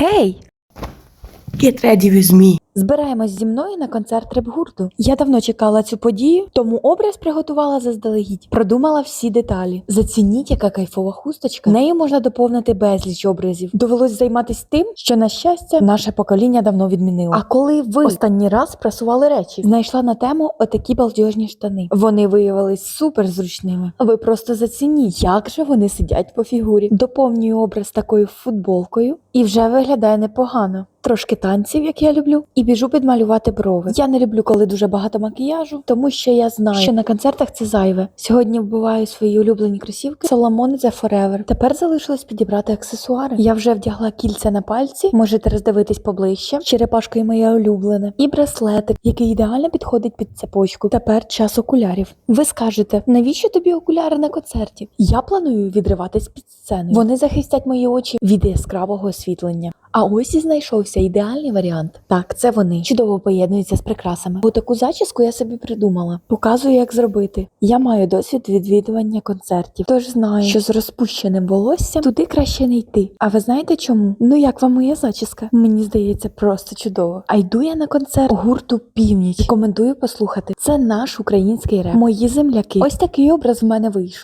Hey! Get ready with me! Збираємось зі мною на концерт реп-гурту. Я давно чекала цю подію, тому образ приготувала заздалегідь. Продумала всі деталі. Зацініть, яка кайфова хусточка. Нею можна доповнити безліч образів. Довелось займатися тим, що на щастя наше покоління давно відмінило. А коли ви останній раз прасували речі, знайшла на тему отакі балдежні штани. Вони виявились супер зручними. Ви просто зацініть, як же вони сидять по фігурі. Доповнюю образ такою футболкою і вже виглядає непогано. Трошки танців, як я люблю, і біжу підмалювати брови. Я не люблю, коли дуже багато макіяжу, тому що я знаю, що на концертах це зайве. Сьогодні вбиваю свої улюблені кросівки Solomon The Forever. Тепер залишилось підібрати аксесуари. Я вже вдягла кільця на пальці, можете роздивитись поближче. Черепашка і моя улюблена, і браслетик, який ідеально підходить під цепочку. Тепер час окулярів. Ви скажете, навіщо тобі окуляри на концерті? Я планую відриватись під сценою. Вони захистять мої очі від яскравого освітлення. А ось і знайшовся ідеальний варіант. Так, це вони чудово поєднуються з прикрасами. Бо таку зачіску я собі придумала. Показую, як зробити. Я маю досвід відвідування концертів, тож знаю, що з розпущеним волоссям туди краще не йти. А ви знаєте чому? Ну як вам моя зачіска? Мені здається, просто чудово. А йду я на концерт гурту Північ. Рекомендую послухати. Це наш український реп. Мої земляки. Ось такий образ в мене вийшов.